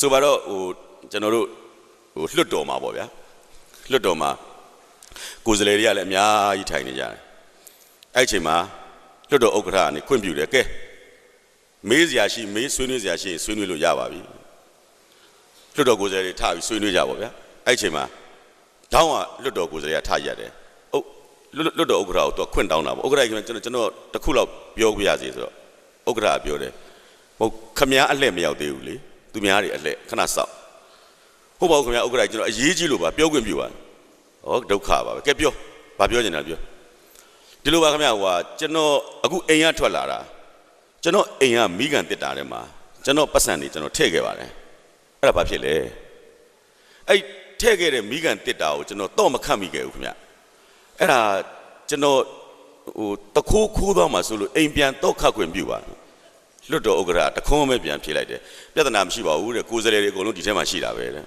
ဆိုပါတော့ဟိုကျွန်တော်တို့ဟိုလွတ်တော်မှာပေါ့ဗျာလွတ်တော်မှာကိုယ်စားလှယ်တွေကလည်းအများကြီးထိုင်နေကြတယ်အဲ့ဒီအချိန်မှာလွတ်တော်ဥက္ကဋ္ဌကနေခွင့်ပြုတယ်ကဲမေးစရာရှိမေးဆွေးနွေးစရာရှိရင်ဆွေးနွေးလို့ရပါပြီလွတ်တော်ကိုယ်စားလှယ်တွေထားပြီးဆွေးနွေးကြပါဗျာအဲ့ဒီအချိန်မှာတောင်းကလွတ်တော်ကိုယ်စားလှယ်ကထားရတယ်ဟုတ်လွတ်လွတ်တော်ဥက္ကဋ္ဌကိုသူကခွင့်တောင်းတာပေါ့ဥက္ကဋ္ဌကကျွန်တော်ကျွန်တော်တစ်ခုလောက်ပြောပြရစီဆိုတော့ဥက္ကဋ္ဌကပြောတယ်ဟုတ်ခမားအလှည့်မရောက်သေးဘူးလေ သူများတွေအလှည့်ခဏစောက်ဟုတ်ပါဘူးခမားဥက္ကဋ္ဌကျွန်တော်အရေးကြီးလို့ပါပြောခွင့်ပြုပါဟောဒုက္ခပါပဲကဲပြောဘာပြောနေတာပြောဒီလိုပါခမားဟိုဟာကျွန်တော်အခုအိမ်ကထွက်လာတာကျွန်တော်အိမ်ကမိကန်တစ်တာထဲမှာကျွန်တော်ပတ်စံနေကျွန်တော်ထည့်ခဲ့ပါတယ်အဲ့ဒါဘာဖြစ်လဲအဲ့ထည့်ခဲ့တဲ့မိကန်တစ်တာကိုကျွန်တော်တော့မခတ်မိခဲ့ဘူးခမားအဲ့ဒါကျွန်တော်ဟိုတခိုးခိုးသွားမှဆိုလို့အိမ်ပြန်တော့ခတ်ခွင့်ပြုပါ လွတ်တော်ဥက္ကဋ္ဌတခွန်းမဲ့ပြန်ဖြေလိုက်တယ်ပြဿနာမရှိပါဘူးတဲ့ကိုယ်စားလှယ်တွေအကုန်လုံးဒီထဲမှာရှိတာပဲတဲ့